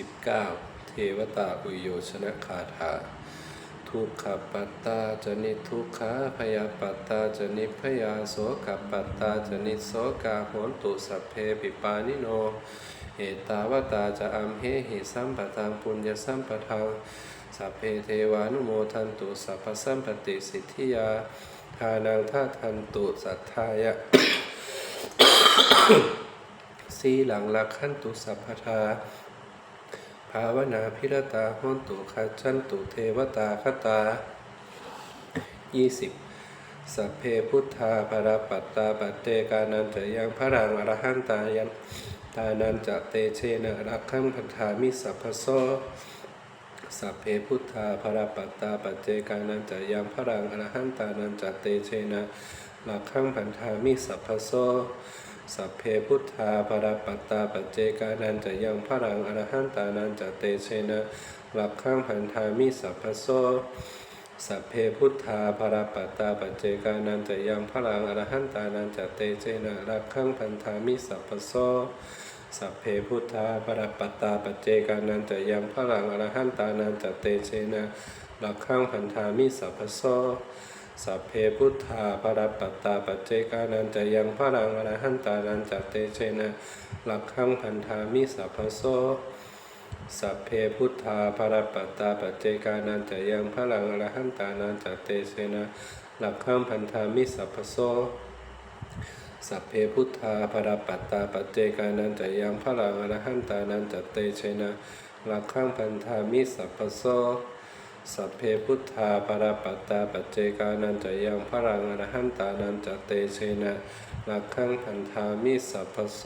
19 เทวตาอุโยชนะคาถา ทุกขปัตตาจนิทุกขาพยาปัตตาจนิพยาโสกปัตตาจนิโสกาโหนตุสัพเพปิปานิโนเหตาวตาจะอัมเหหิสัมปทังปุญญสัมปทังสัพเพเทวานุโมทันตุสัพพสัมปติสิทธิยาทานังท่าทันตุสัทธายะสีหลังลักขันตุสัพพทา ภาวนาพิรตาโหนตุขัจจันตุเทวตาคตา 20. สัพเพพุทธาภรปัตตาปัตเตกานันจะยังพระรังอรหันตายันตานันจะเตเชนะรักขังพันธามิสัพพโสสัพเพพุทธาภรปัตตาปัจเจกานันจะยังพระรังอรหันตานันจะเตเชนะรักขังพันธามิสัพพโส สัพเพพุทธาภรปัตตาปัจเจกานันจะยังพระรังอรหันตานันจะเตเชนะรักขังพันธามิสัพพโสสัพเพพุทธาภรปัตตาปัจเจกานันจะยังพระรังอรหันตานันจะเตเชนะรักขังพันธามิสัพพโสสัพเพพุทธาภรปัตตาปัจเจกานันจะยังพระังอรหันตานันจะเตเชนะรักขังพันธามิสัพพโส สัพเพพุทธาภรปัตตาปัจเจกานันจะยังพระรังอรหันตานันจะเตเชนะรักขังพันธามิสัพพโสสัพเพพุทธาภรปัตตาปัจเจกานันจะยังพระรังอรหันตานันจะเตเชนะหลักข้ามพันธามิสัพพโสสัพเพพุทธาภรปัตตาปัจเจกานันจะยังพระรังอรหันตานันจะเตเชนะหลักข้ามพันธามิสัพพโส สัพเพพุทธาปรปัตตาปัจเจกานันจะยังพระรังอรหันตานันจะเตเชนะหลักข้งพันธามิสัพพโส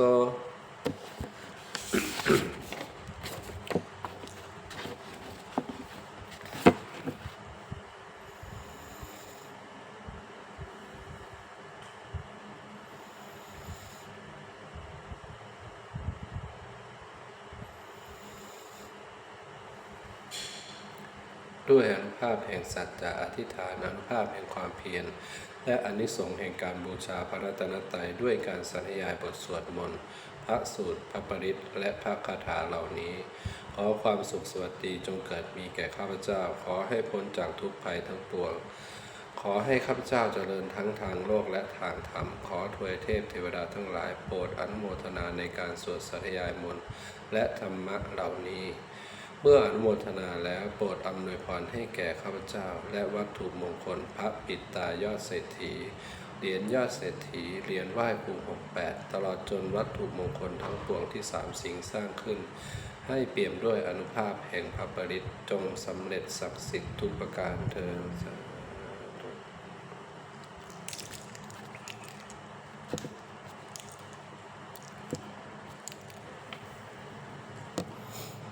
ด้วยอนุภาพแห่งสัจจะอธิษฐานอนุภาพแห่งความเพียรและอนิสงส์แห่งการบูชาพระรัตนตรัยด้วยการสรรยายบทสวดมนต์พระสูตรพระปริตและพระคาถาเหล่านี้ ขอความสุขสวัสดีจงเกิดมีแก่ข้าพเจ้า ขอให้พ้นจากทุกภัยทั้งปวงขอให้ข้าพเจ้าเจริญทั้งทางโลกและทางธรรม ขอถวยเทพเทวดาทั้งหลายโปรดอนุโมทนาในการสวดสธยายมนต์และธรรมะเหล่านี้ เมื่ออนุโมทนาแล้วโปรดอำนวยพรให้แก่ข้าพเจ้า และวัตถุมงคลพระปิดตายอดเศรษฐีเหรียญยอดเศรษฐีเหรียญไหว้ครูหกแปดตลอดจนวัตถุมงคลทั้งปวงที่สามสิงสร้างขึ้น ให้เปี่ยมด้วยอนุภาพแห่งพระปริตจงสำเร็จศักดิ์สิทธิ์ทุกประการเทิน